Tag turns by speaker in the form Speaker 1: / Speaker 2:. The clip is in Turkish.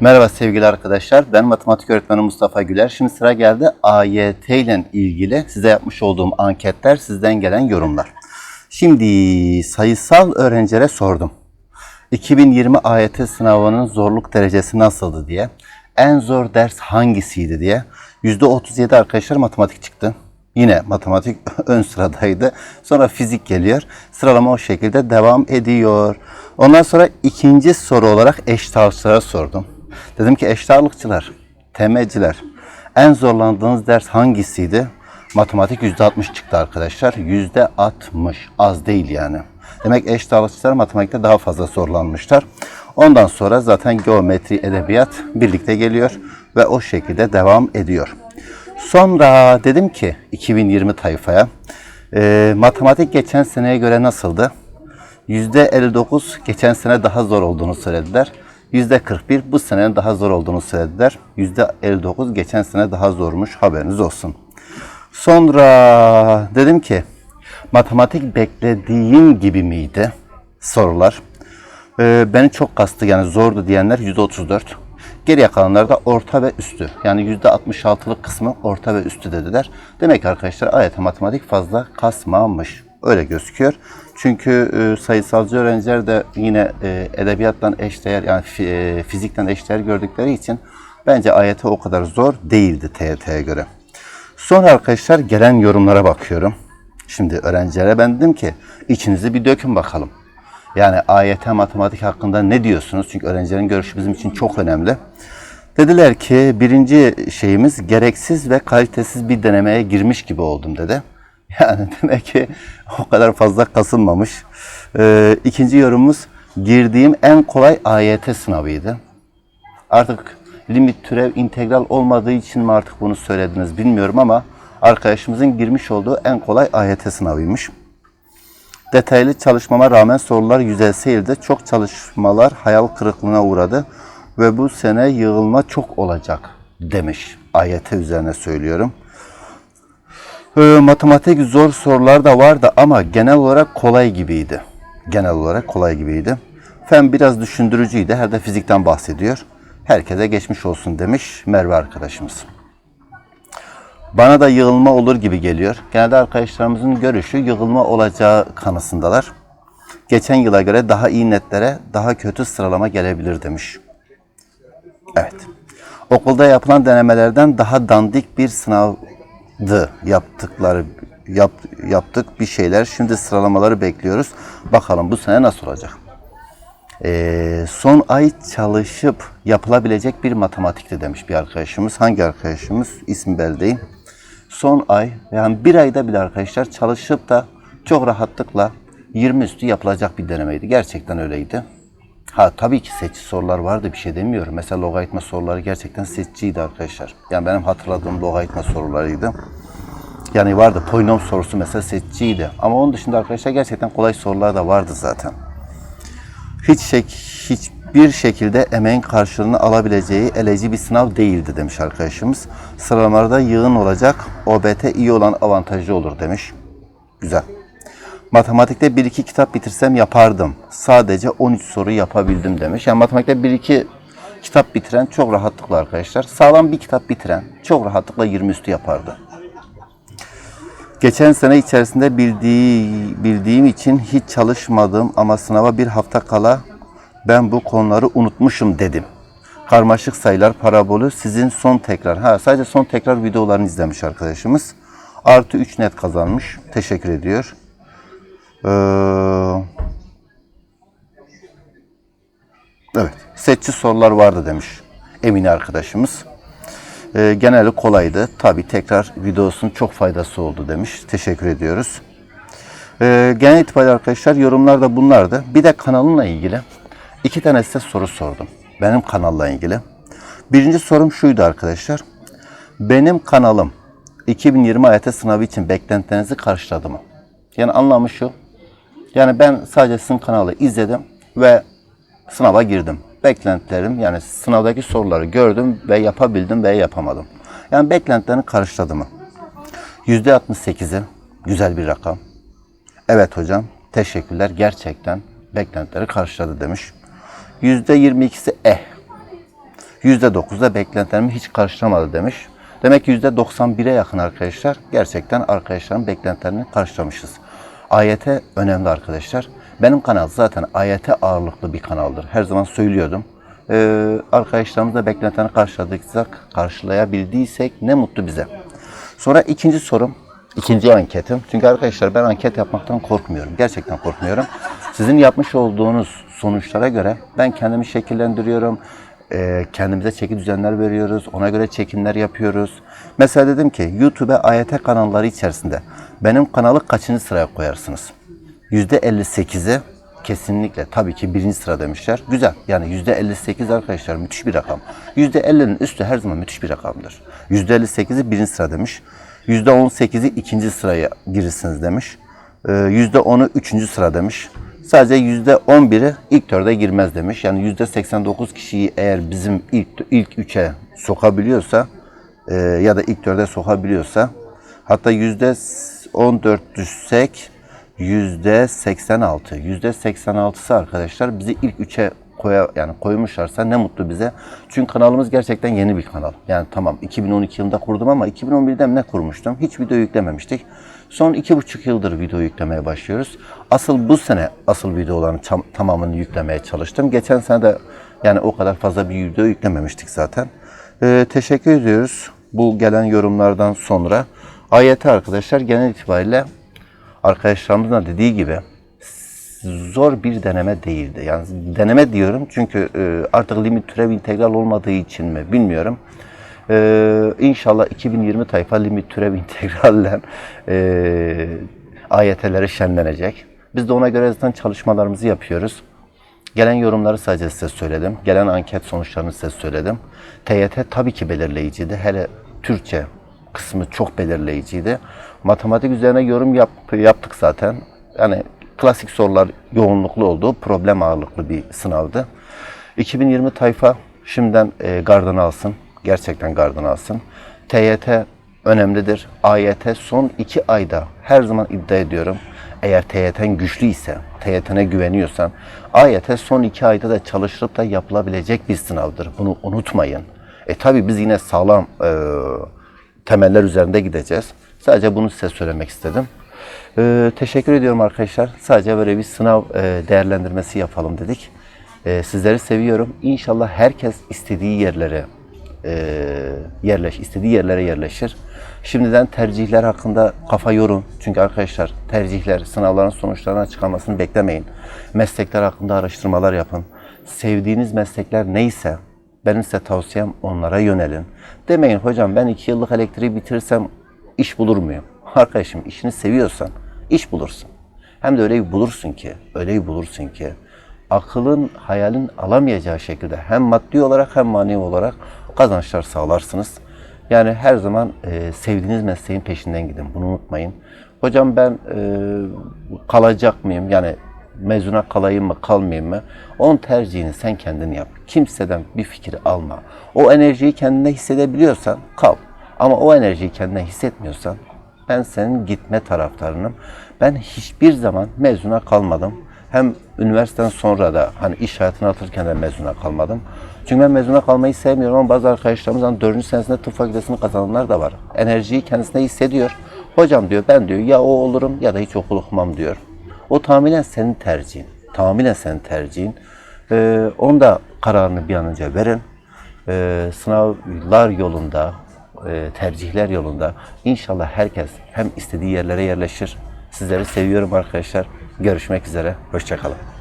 Speaker 1: Merhaba sevgili arkadaşlar. Ben matematik öğretmeni Mustafa Güler. Şimdi sıra geldi AYT ile ilgili size yapmış olduğum anketler, sizden gelen yorumlar. Şimdi sayısal öğrencilere sordum. 2020 AYT sınavının zorluk derecesi nasıldı diye. En zor ders hangisiydi diye. %37 arkadaşlar matematik çıktı. Yine matematik ön sıradaydı. Sonra fizik geliyor. Sıralama o şekilde devam ediyor. Ondan sonra ikinci soru olarak eşit ağırlıkçılara sordum. Dedim ki eşit ağırlıkçılar, temeciler en zorlandığınız ders hangisiydi? Matematik %60 çıktı arkadaşlar. %60 az değil yani. Demek eşit ağırlıkçılar matematikte daha fazla zorlanmışlar. Ondan sonra zaten geometri, edebiyat birlikte geliyor ve o şekilde devam ediyor. Sonra dedim ki 2020 tayfaya e, matematik geçen seneye göre nasıldı? %59 geçen sene daha zor olduğunu söylediler. %41 bu sene daha zor olduğunu söylediler. %59 geçen sene daha zormuş haberiniz olsun. Sonra dedim ki matematik beklediğim gibi miydi? Sorular. Ee, beni çok kastı yani zordu diyenler %34. Geriye kalanlar da orta ve üstü. Yani %66'lık kısmı orta ve üstü dediler. Demek ki arkadaşlar ayet matematik fazla kasmamış. Öyle gözüküyor. Çünkü e, sayısalcı öğrenciler de yine e, edebiyattan eşdeğer yani e, fizikten eşdeğer gördükleri için bence AYT o kadar zor değildi TYT'ye göre. Sonra arkadaşlar gelen yorumlara bakıyorum. Şimdi öğrencilere ben dedim ki içinizi bir dökün bakalım. Yani AYT matematik hakkında ne diyorsunuz? Çünkü öğrencilerin görüşü bizim için çok önemli. Dediler ki birinci şeyimiz gereksiz ve kalitesiz bir denemeye girmiş gibi oldum dedi. Yani demek ki o kadar fazla kasılmamış. Ee, ikinci yorumumuz girdiğim en kolay AYT sınavıydı. Artık limit türev integral olmadığı için mi artık bunu söylediniz bilmiyorum ama arkadaşımızın girmiş olduğu en kolay AYT sınavıymış. Detaylı çalışmama rağmen sorular yüzeyseydi. Çok çalışmalar hayal kırıklığına uğradı ve bu sene yığılma çok olacak demiş. AYT üzerine söylüyorum. Matematik zor sorular da vardı ama genel olarak kolay gibiydi. Genel olarak kolay gibiydi. Fen biraz düşündürücüydü. Her de fizikten bahsediyor. Herkese geçmiş olsun demiş Merve arkadaşımız. Bana da yığılma olur gibi geliyor. Genelde arkadaşlarımızın görüşü yığılma olacağı kanısındalar. Geçen yıla göre daha iyi netlere daha kötü sıralama gelebilir demiş. Evet. Okulda yapılan denemelerden daha dandik bir sınavdı yaptıkları yap, yaptık bir şeyler. Şimdi sıralamaları bekliyoruz. Bakalım bu sene nasıl olacak? Ee, son ay çalışıp yapılabilecek bir matematikti demiş bir arkadaşımız. Hangi arkadaşımız? İsmi belli değil. Son ay yani bir ayda bile arkadaşlar çalışıp da çok rahatlıkla 20 üstü yapılacak bir denemeydi. Gerçekten öyleydi. Ha tabii ki seçici sorular vardı bir şey demiyorum. Mesela logaritma soruları gerçekten seçiciydi arkadaşlar. Yani benim hatırladığım logaritma sorularıydı. Yani vardı polinom sorusu mesela seçiciydi. Ama onun dışında arkadaşlar gerçekten kolay sorular da vardı zaten hiç şek hiçbir şekilde emeğin karşılığını alabileceği eleci bir sınav değildi demiş arkadaşımız. Sıralamalarda yığın olacak. OBT iyi olan avantajlı olur demiş. Güzel. Matematikte 1-2 kitap bitirsem yapardım. Sadece 13 soru yapabildim demiş. Yani matematikte 1-2 kitap bitiren çok rahatlıkla arkadaşlar. Sağlam bir kitap bitiren çok rahatlıkla 20 üstü yapardı. Geçen sene içerisinde bildiği, bildiğim için hiç çalışmadım ama sınava bir hafta kala ben bu konuları unutmuşum dedim. Karmaşık sayılar, parabolü sizin son tekrar. Ha sadece son tekrar videolarını izlemiş arkadaşımız. Artı 3 net kazanmış. Teşekkür ediyor. Ee, evet. Seçici sorular vardı demiş Emine arkadaşımız. E, geneli kolaydı. Tabi tekrar videosunun çok faydası oldu demiş. Teşekkür ediyoruz. E, genel itibariyle arkadaşlar yorumlar da bunlardı. Bir de kanalımla ilgili iki tane size soru sordum. Benim kanalla ilgili. Birinci sorum şuydu arkadaşlar. Benim kanalım 2020 AYT sınavı için beklentilerinizi karşıladı mı? Yani anlamı şu. Yani ben sadece sizin kanalı izledim ve sınava girdim. Beklentilerim yani sınavdaki soruları gördüm ve yapabildim ve yapamadım. Yani beklentilerini karşıladı mı? %68'i güzel bir rakam. Evet hocam teşekkürler gerçekten beklentileri karşıladı demiş. %22'si eh. %9 da beklentilerimi hiç karşılamadı demiş. Demek ki %91'e yakın arkadaşlar gerçekten arkadaşların beklentilerini karşılamışız. AYT önemli arkadaşlar. Benim kanal zaten AYT ağırlıklı bir kanaldır. Her zaman söylüyordum. Ee, arkadaşlarımız da beklentilerini karşıladıysak, karşılayabildiysek ne mutlu bize. Sonra ikinci sorum, ikinci anketim. Çünkü arkadaşlar ben anket yapmaktan korkmuyorum. Gerçekten korkmuyorum. Sizin yapmış olduğunuz sonuçlara göre ben kendimi şekillendiriyorum. Ee, kendimize çeki düzenler veriyoruz. Ona göre çekimler yapıyoruz. Mesela dedim ki YouTube AYT kanalları içerisinde benim kanalı kaçıncı sıraya koyarsınız? %58'i kesinlikle tabii ki birinci sıra demişler. Güzel. Yani %58 arkadaşlar müthiş bir rakam. %50'nin üstü her zaman müthiş bir rakamdır. %58'i birinci sıra demiş. %18'i ikinci sıraya girirsiniz demiş. Ee, %10'u üçüncü sıra demiş. Sadece %11'i ilk dörde girmez demiş. Yani %89 kişiyi eğer bizim ilk ilk üçe sokabiliyorsa e, ya da ilk dörde sokabiliyorsa hatta %14 düşsek yüzde 86. Yüzde 86'sı arkadaşlar bizi ilk üçe koya yani koymuşlarsa ne mutlu bize. Çünkü kanalımız gerçekten yeni bir kanal. Yani tamam 2012 yılında kurdum ama 2011'de mi ne kurmuştum? Hiç video yüklememiştik. Son iki buçuk yıldır video yüklemeye başlıyoruz. Asıl bu sene asıl videoların tam- tamamını yüklemeye çalıştım. Geçen sene de yani o kadar fazla bir video yüklememiştik zaten. Ee, teşekkür ediyoruz bu gelen yorumlardan sonra. AYT arkadaşlar genel itibariyle arkadaşlarımızın da dediği gibi zor bir deneme değildi. Yani deneme diyorum çünkü e, artık limit türev integral olmadığı için mi bilmiyorum. E, inşallah 2020 tayfa limit türev integralle e, AYT'leri şenlenecek. Biz de ona göre zaten çalışmalarımızı yapıyoruz. Gelen yorumları sadece size söyledim. Gelen anket sonuçlarını size söyledim. TYT tabii ki belirleyiciydi. Hele Türkçe kısmı çok belirleyiciydi. Matematik üzerine yorum yap, yaptık zaten. Yani klasik sorular yoğunluklu olduğu problem ağırlıklı bir sınavdı. 2020 tayfa şimdiden e, gardını alsın. Gerçekten gardını alsın. TYT önemlidir. AYT son iki ayda her zaman iddia ediyorum. Eğer TYT'n güçlü ise, TYT'ne güveniyorsan, AYT son iki ayda da çalışılıp da yapılabilecek bir sınavdır. Bunu unutmayın. E tabi biz yine sağlam e, temeller üzerinde gideceğiz. Sadece bunu size söylemek istedim. E, teşekkür ediyorum arkadaşlar. Sadece böyle bir sınav e, değerlendirmesi yapalım dedik. E, sizleri seviyorum. İnşallah herkes istediği yerlere e, yerleş, istediği yerlere yerleşir. Şimdiden tercihler hakkında kafa yorun. Çünkü arkadaşlar tercihler, sınavların sonuçlarının açıklamasını beklemeyin. Meslekler hakkında araştırmalar yapın. Sevdiğiniz meslekler neyse benim size tavsiyem onlara yönelin. Demeyin hocam ben iki yıllık elektriği bitirirsem iş bulur muyum? Arkadaşım işini seviyorsan iş bulursun. Hem de öyle bir bulursun ki, öyle bir bulursun ki akılın, hayalin alamayacağı şekilde hem maddi olarak hem manevi olarak kazançlar sağlarsınız. Yani her zaman e, sevdiğiniz mesleğin peşinden gidin. Bunu unutmayın. Hocam ben e, kalacak mıyım? Yani mezuna kalayım mı, kalmayayım mı? Onun tercihini sen kendin yap. Kimseden bir fikir alma. O enerjiyi kendine hissedebiliyorsan kal. Ama o enerjiyi kendine hissetmiyorsan ben senin gitme taraftarınım. Ben hiçbir zaman mezuna kalmadım. Hem üniversiteden sonra da hani iş hayatına atırken de mezuna kalmadım. Çünkü ben mezuna kalmayı sevmiyorum ama bazı arkadaşlarımız hani 4. senesinde tıp fakültesini kazananlar da var. Enerjiyi kendisine hissediyor. Hocam diyor ben diyor ya o olurum ya da hiç okul okumam diyor. O tamamen senin tercihin. Tamamen senin tercihin. Ee, onun da kararını bir an önce verin. Ee, sınavlar yolunda, e, tercihler yolunda inşallah herkes hem istediği yerlere yerleşir. Sizleri seviyorum arkadaşlar. Görüşmek üzere. Hoşçakalın.